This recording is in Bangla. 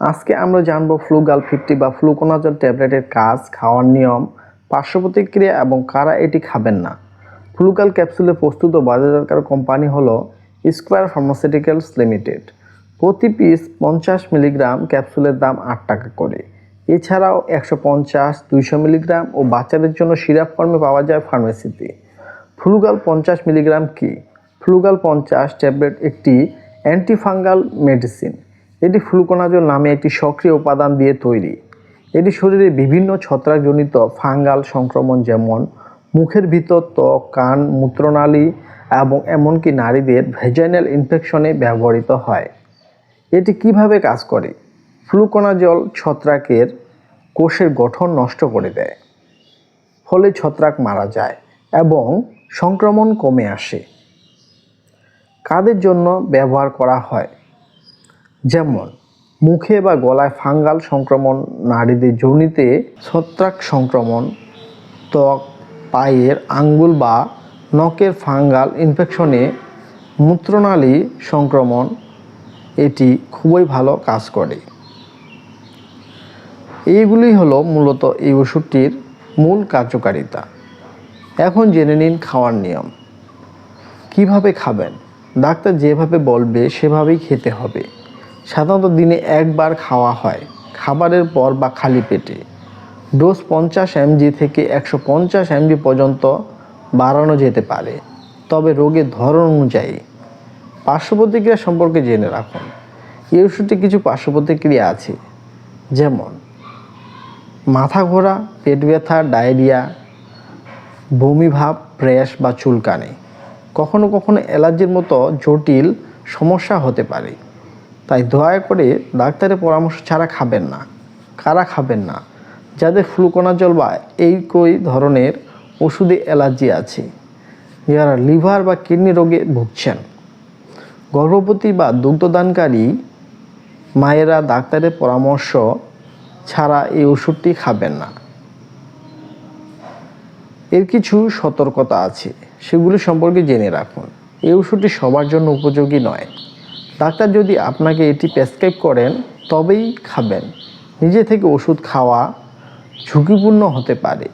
আজকে আমরা জানব ফ্লুগাল ফিফটি বা ফ্লুকোনাজল ট্যাবলেটের কাজ, খাওয়ার নিয়ম পার্শ্ব প্রতিক্রিয়া এবং কারা এটি খাবেন না। ফ্লুগাল ক্যাপসুলে প্রস্তুত ও বাজারজাতকারক কোম্পানি হল স্কোয়ার ফার্মাসিউটিক্যালস লিমিটেড প্রতি পিস পঞ্চাশ মিলিগ্রাম ক্যাপসুলের দাম আট টাকা করে। এছাড়াও একশো পঞ্চাশ, দুইশো মিলিগ্রাম ও বাচ্চাদের জন্য সিরাপ ফর্মে পাওয়া যায় ফার্মেসিতে। ফ্লুগাল পঞ্চাশ মিলিগ্রাম কি? ফ্লুগাল পঞ্চাশ ট্যাবলেট একটি অ্যান্টিফাঙ্গাল মেডিসিন। এটি ফ্লুকোনাজল নামে একটি সক্রিয় উপাদান দিয়ে তৈরি। এটি শরীরে বিভিন্ন ছত্রাকজনিত ফাঙ্গাল সংক্রমণ যেমন মুখের ভিতর ত্বক, কান, মূত্রনালী এবং এমনকি নারীদের ভেজাইনাল ইনফেকশনে ব্যবহৃত হয়। এটি কীভাবে কাজ করে? ফ্লুকোনাজল ছত্রাকের কোষের গঠন নষ্ট করে দেয়, ফলে ছত্রাক মারা যায় এবং সংক্রমণ কমে আসে। কাদের জন্য ব্যবহার করা হয়? যেমন, মুখে বা গলায় ফাঙ্গাল সংক্রমণ, নারীদের যোনিতে ছত্রাক সংক্রমণ, ত্বক, পায়ের আঙ্গুল বা নখের ফাঙ্গাল ইনফেকশনে মূত্রনালী সংক্রমণ, এটি খুবই ভালো কাজ করে। এইগুলি হলো মূলত এই ওষুধটির মূল কার্যকারিতা। এখন জেনে নিন খাওয়ার নিয়ম। কীভাবে খাবেন? ডাক্তার যেভাবে বলবে, সেভাবেই খেতে হবে। সাধারণত দিনে একবার খাওয়া হয়, খাবারের পর বা খালি পেটে। ডোজ পঞ্চাশ এমজি থেকে একশো পঞ্চাশ এমজি পর্যন্ত বাড়ানো যেতে পারে। তবে রোগের ধরন অনুযায়ী। পার্শ্বপ্রতিক্রিয়া সম্পর্কে জেনে রাখুন। এই ওষুধটি কিছু পার্শ্বপ্রতিক্রিয়া আছে, যেমন মাথা ঘোরা, পেট ব্যথা, ডায়রিয়া বমিভাব প্রেস বা চুলকানি। কখনো কখনো অ্যালার্জির মতো জটিল সমস্যা হতে পারে। তাই দয়া করে ডাক্তারের পরামর্শ ছাড়া খাবেন না, কারা খাবেন না, যাদের ফ্লুকোনা জল বা এই কই ধরনের ওষুধে অ্যালার্জি আছে, যারা লিভার বা কিডনি রোগে ভুগছেন। গর্ভবতী বা দুগ্ধদানকারী মায়েরা ডাক্তারের পরামর্শ ছাড়া এই ওষুধটি খাবেন না। এর কিছু সতর্কতা আছে, সেগুলি সম্পর্কে জেনে রাখুন। এই ওষুধটি সবার জন্য উপযোগী নয়। ডাক্তার যদি আপনাকে এটি প্রেসক্রাইব করেন, তবেই খাবেন। নিজে থেকে ওষুধ খাওয়া ঝুঁকিপূর্ণ হতে পারে।